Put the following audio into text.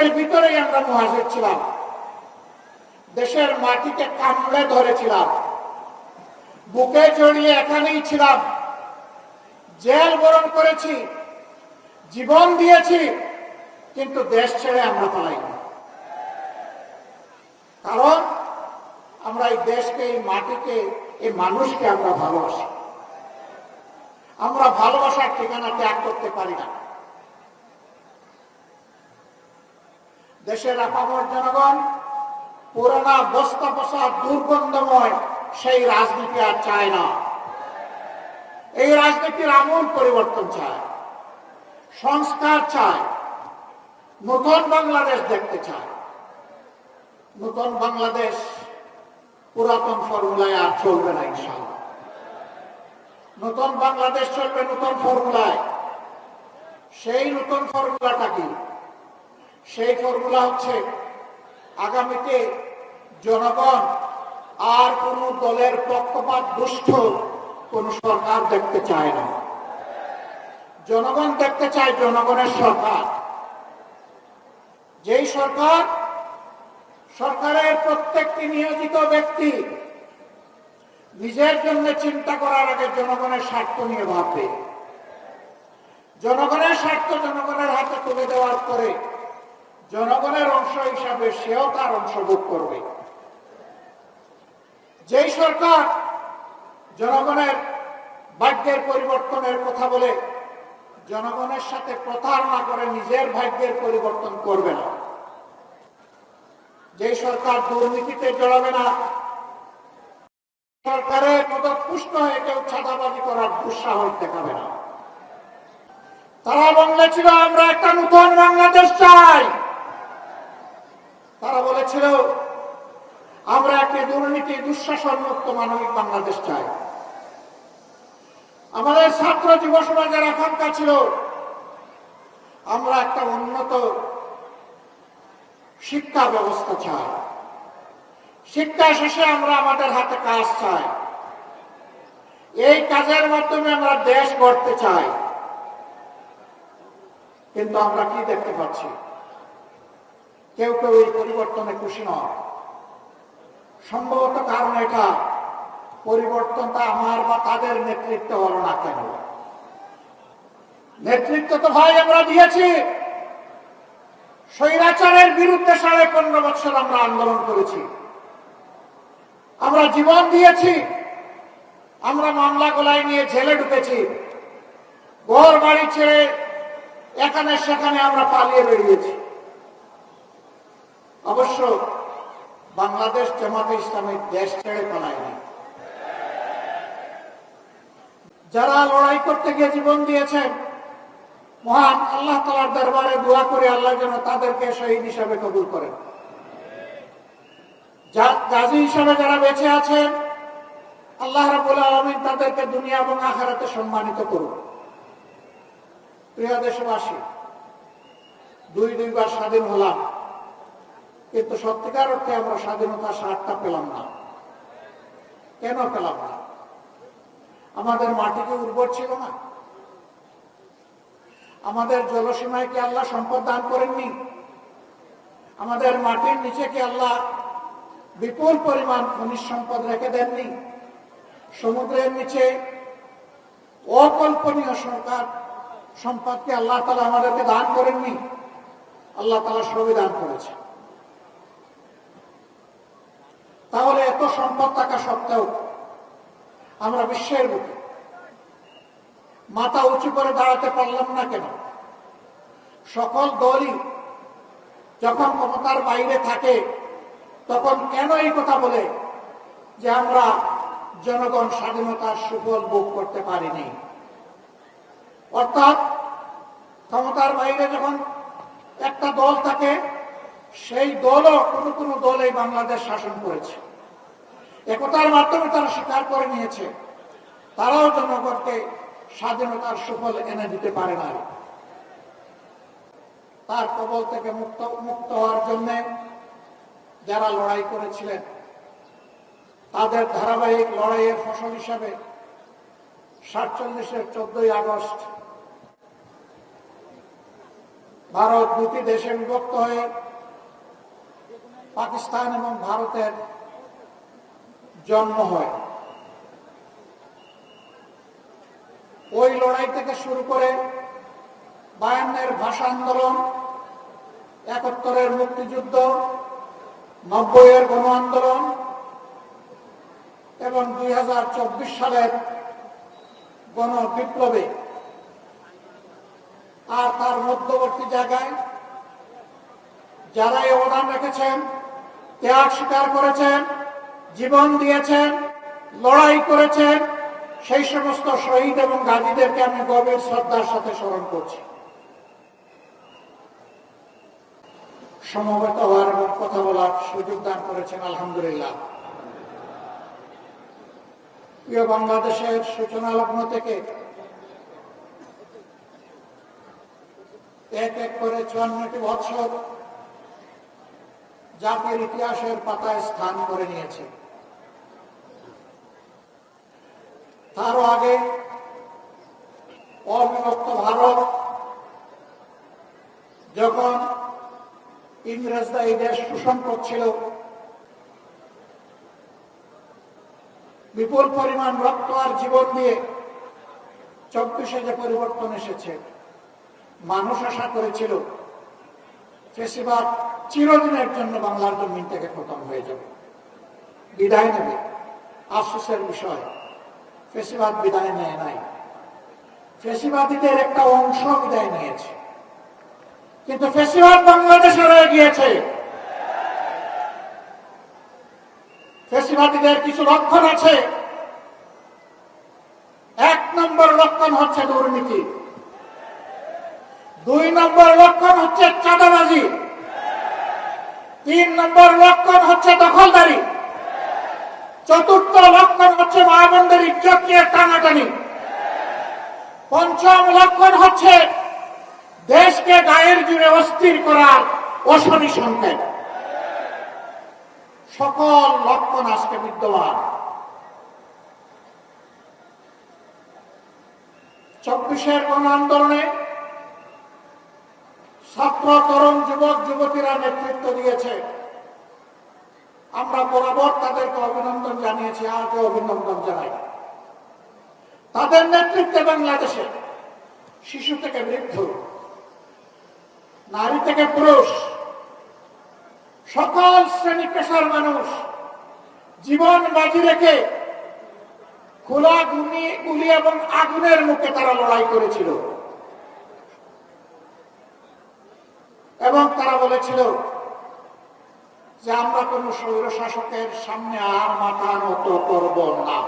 দেশের ভিতরেই আমরা মহাজের ছিলাম। দেশের মাটিকে কামড়ে ধরেছিলাম। বুকে জড়িয়ে এখানেই ছিলাম। জেল বরণ করেছি, জীবন দিয়েছি, কিন্তু দেশ ছেড়ে আমরা পালাইনি। কারণ আমরা এই দেশকে, এই মাটিকে, এই মানুষকে আমরা ভালোবাসি। আমরা ভালোবাসার ঠিকানা ত্যাগ করতে পারি না। দেশের আপামর জনগণ, পুরানা বস্তা বসা দুর্গন্ধময় সেই রাজনীতি আর চায় না। এই রাজনীতির আমূল পরিবর্তন চায়, সংস্কার চায়, নতুন বাংলাদেশ দেখতে চায়। নতুন বাংলাদেশ পুরাতন ফর্মুলায় আর চলবে না ইনশাল্লাহ নতুন বাংলাদেশ চলবে নতুন ফর্মুলায়। সেই নতুন ফর্মুলাটা কি? সেই ফর্মুলা হচ্ছে আগামীতে জনগণ আর কোন দলের পক্ষপাত দুষ্ট কোন সরকার দেখতে চায় না। জনগণ দেখতে চায় জনগণের সরকার। যেই সরকার সরকারের প্রত্যেকটি নিয়োজিত ব্যক্তি নিজের জন্য চিন্তা করার আগে জনগণের স্বার্থ নিয়ে ভাববে। জনগণের স্বার্থ জনগণের হাতে তুলে দেওয়ার পরে জনগণের অংশ হিসাবে সেও তার অংশ ভোগ করবে। যেই সরকার জনগণের ভাগ্যের পরিবর্তনের কথা বলে, জনগণের সাথে প্রতারণা করে নিজের ভাগ্যের পরিবর্তন করবে না। যে সরকার দুর্নীতিতে জড়াবে না, সরকারের পুষ্ট হয়ে কেউ ছাদাবাজি করার দুঃসাহস দেখাবে না। তারা বাংলা ছিল, আমরা একটা নতুন বাংলাদেশ চাই। বলেছিল, আমরা একটি দুর্নীতি দুঃশাসন মুক্ত মানবিক বাংলাদেশ চাই? আমাদের ছাত্র যুব সমাজের আকাঙ্ক্ষা ছিল, আমরা একটা উন্নত শিক্ষা ব্যবস্থা চাই। শিক্ষা শেষে আমরা আমাদের হাতে কাজ চাই। এই কাজের মাধ্যমে আমরা দেশ গড়তে চাই। কিন্তু আমরা কি দেখতে পাচ্ছি? কেউ কেউ এই পরিবর্তনে খুশি নয় সম্ভবত কারণ এটা, পরিবর্তনটা আমার বা তাদের নেতৃত্ব হলো না কেন? নেতৃত্ব তো ভাই আমরা দিয়েছি। স্বৈরাচারের বিরুদ্ধে সাড়ে পনেরো বছর আমরা আন্দোলন করেছি। আমরা জীবন দিয়েছি। আমরা মামলা গোলাই নিয়ে জেলে ঢুকেছি। ঘর বাড়ি ছেড়ে এখানে সেখানে আমরা পালিয়ে বেরিয়েছি। অবশ্য বাংলাদেশ জামাতে ইসলামী দেশ ছেড়ে পালায়নি যারা লড়াই করতে গিয়ে জীবন দিয়েছেন, মহান আল্লাহ তালার দরবারে দোয়া করে আল্লাহ যেন তাদেরকে শহীদ হিসাবে কবুল করেন। গাজী হিসাবে যারা বেঁচে আছেন, আল্লাহ রাবুল আলমিন তাদেরকে দুনিয়া এবং আখারাতে সম্মানিত করুন। প্রিয় দেশবাসী দুই দুইবার স্বাধীন হলাম। কিন্তু সত্যিকার অর্থে আমরা স্বাধীনতা স্বাদটা পেলাম না। কেন পেলাম না? আমাদের মাটিকে উর্বর ছিল না? আমাদের জলসীমায় কি আল্লাহ সম্পদ দান করেননি? আমাদের মাটির নিচে কি আল্লাহ বিপুল পরিমাণ খনিজ সম্পদ রেখে দেননি? সমুদ্রের নিচে অকল্পনীয় সরকার সম্পদকে আল্লাহ তালা আমাদেরকে দান করেননি? আল্লাহ তালা সবই দান করেছে সম্পদ থাকা সত্ত্বেও আমরা বিশ্বের বুকে মাথা উঁচু করে দাঁড়াতে পারলাম না কেন? সকল দলই যখন ক্ষমতার বাইরে থাকে, তখন কেন এই কথা বলে যে আমরা জনগণ স্বাধীনতার সুফল ভোগ করতে পারিনি? অর্থাৎ ক্ষমতার বাইরে যখন একটা দল থাকে, সেই দলও কোনো কোনো দল এই বাংলাদেশ শাসন করেছে। একতার মাধ্যমে তারা স্বীকার করে নিয়েছে। তারাও জনগণকে স্বাধীনতার সুফল এনে দিতে পারে না তার কবল থেকে মুক্ত মুক্ত হওয়ার জন্য যারা লড়াই করেছিলেন, তাদের ধারাবাহিক লড়াইয়ের ফসল হিসাবে সাতচল্লিশের চোদ্দই আগস্ট ভারত দুটি দেশে বিভক্ত হয়ে পাকিস্তান এবং ভারতের জন্ম হয়। ওই লড়াই থেকে শুরু করে বায়ান্নের ভাষা আন্দোলন, একাত্তরের মুক্তিযুদ্ধ, নব্বইয়ের গণ আন্দোলন এবং দুই হাজার চব্বিশ সালের গণ বিপ্লবে। আর তার মধ্যবর্তী জায়গায় যারা অবদান রেখেছেন, ত্যাগ স্বীকার করেছেন জীবন দিয়েছেন, লড়াই করেছেন, সেই সমস্ত শহীদ এবং গাজীদেরকে আমি গভীর শ্রদ্ধার সাথে স্মরণ করছি। সমবেত হওয়ার এবং কথা বলার সুযোগ দান করেছেন, আলহামদুলিল্লাহ। প্রিয় বাংলাদেশের সূচনা লগ্ন থেকে এক এক করে চুয়ান্নটি বছর জাতির ইতিহাসের পাতায় স্থান করে নিয়েছে। তারও আগে অবিভক্ত ভারত যখন ইংরেজরা এই দেশ শোষণ করছিল, বিপুল পরিমাণ রক্ত আর জীবন দিয়ে চব্বিশে যে পরিবর্তন এসেছে, মানুষ আশা করেছিল ফেসিবাদ চিরদিনের জন্য বাংলার জমিন থেকে খতম হয়ে যাবে। বিদায় নেবে। আফসোসের বিষয়। ফেসিবাদ বিদায় নেয় নাই। ফেসিবাদীদের একটা অংশ বিদায় নিয়েছে। কিন্তু ফেসিবাদ বাংলাদেশে রয়ে গিয়েছে। ফেসিবাদীদের কিছু লক্ষণ আছে। এক নম্বর লক্ষণ হচ্ছে দুর্নীতি। দুই নম্বর লক্ষণ হচ্ছে চাঁদাবাজি। তিন নম্বর লক্ষণ হচ্ছে দখলদারি। চতুর্থ লক্ষণ হচ্ছে মা বোনদের ইজ্জত নিয়ে টানাটানি। পঞ্চম লক্ষণ হচ্ছে দেশকে গায়ের জুড়ে অস্থির করার অশনি সংকেত। সকল লক্ষণ আজকে বিদ্যমান। চব্বিশের গণ আন্দোলনে ছাত্র, তরুণ, যুবক, যুবতীরা নেতৃত্ব দিয়েছে। আমরা বরাবর তাদেরকে অভিনন্দন জানিয়েছি আজও অভিনন্দন জানাই তাদের নেতৃত্বে বাংলাদেশে শিশু থেকে বৃদ্ধ, নারী থেকে পুরুষ, সকল শ্রেণি পেশার মানুষ জীবন বাজি রেখে খোলা গুলি গুলি এবং আগুনের মুখে তারা লড়াই করেছিল। এবং তারা বলেছিল যে আমরা কোন স্বৈর শাসকের সামনে আর মাথা নত করব না।